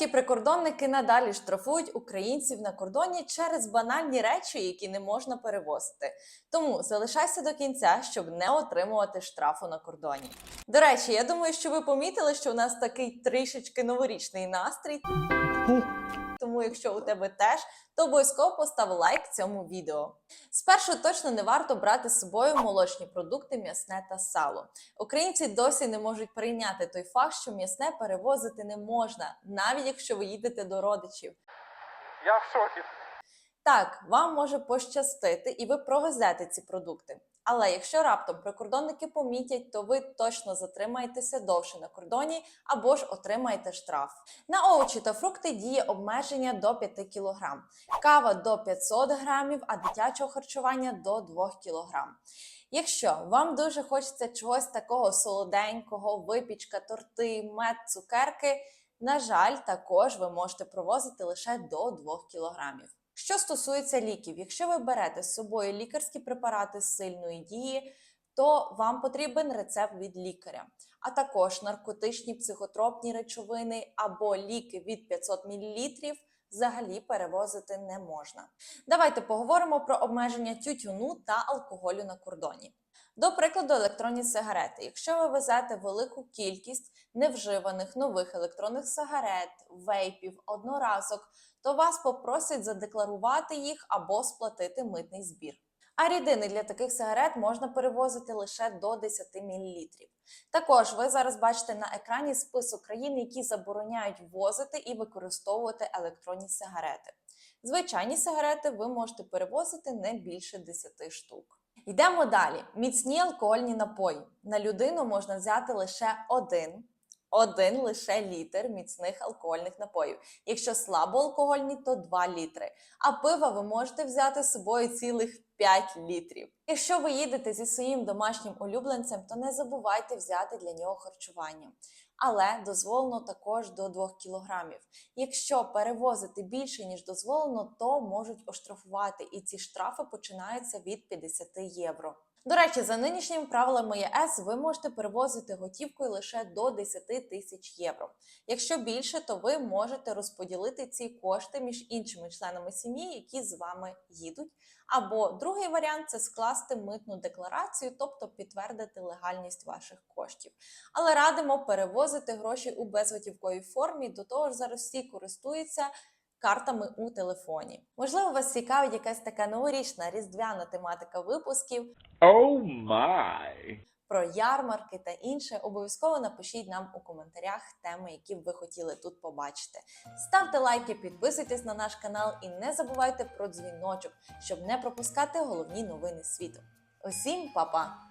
Польські прикордонники надалі штрафують українців на кордоні через банальні речі, які не можна перевозити. Тому залишайся до кінця, щоб не отримувати штрафу на кордоні. До речі, я думаю, що ви помітили, що у нас такий трішечки новорічний настрій. Якщо у тебе теж, то обов'язково постав лайк цьому відео. Спершу точно не варто брати з собою молочні продукти, м'ясне та сало. Українці досі не можуть прийняти той факт, що м'ясне перевозити не можна, навіть якщо ви їдете до родичів. Я в шокі. Так, вам може пощастити, і ви провезете ці продукти. Але якщо раптом прикордонники помітять, то ви точно затримаєтеся довше на кордоні або ж отримаєте штраф. На овочі та фрукти діє обмеження до 5 кг, кава до 500 грамів, а дитячого харчування до 2 кг. Якщо вам дуже хочеться чогось такого солоденького, випічка, торти, мед, цукерки, на жаль, також ви можете провозити лише до 2 кілограмів. Що стосується ліків, якщо ви берете з собою лікарські препарати сильної дії, то вам потрібен рецепт від лікаря, а також наркотичні психотропні речовини або ліки від 500 мл взагалі перевозити не можна. Давайте поговоримо про обмеження тютюну та алкоголю на кордоні. До прикладу, електронні сигарети. Якщо ви везете велику кількість невживаних нових електронних сигарет, вейпів, одноразок, то вас попросять задекларувати їх або сплатити митний збір. А рідини для таких сигарет можна перевозити лише до 10 мл. Також ви зараз бачите на екрані список країн, які забороняють возити і використовувати електронні сигарети. Звичайні сигарети ви можете перевозити не більше 10 штук. Йдемо далі. Міцні алкогольні напої. На людину можна взяти лише один. Один лише літр міцних алкогольних напоїв. Якщо слабоалкогольні, то 2 літри. А пива ви можете взяти з собою цілих 5 літрів. Якщо ви їдете зі своїм домашнім улюбленцем, то не забувайте взяти для нього харчування. Але дозволено також до 2 кілограмів. Якщо перевозити більше ніж дозволено, то можуть оштрафувати, і ці штрафи починаються від 50 євро. До речі, за нинішніми правилами ЄС ви можете перевозити готівкою лише до 10 тисяч євро. Якщо більше, то ви можете розподілити ці кошти між іншими членами сім'ї, які з вами їдуть. Або другий варіант це скласти митну декларацію, тобто підтвердити легальність ваших коштів. Але радимо перевозити гроші у безготівковій формі. До того ж, зараз всі користуються картами у телефоні. Можливо, вас цікавить якась така новорічна різдвяна тематика випусків Oh my. Про ярмарки та інше. Обов'язково напишіть нам у коментарях теми, які б ви хотіли тут побачити. Ставте лайки, підписуйтесь на наш канал і не забувайте про дзвіночок, щоб не пропускати головні новини світу. Усім па-па!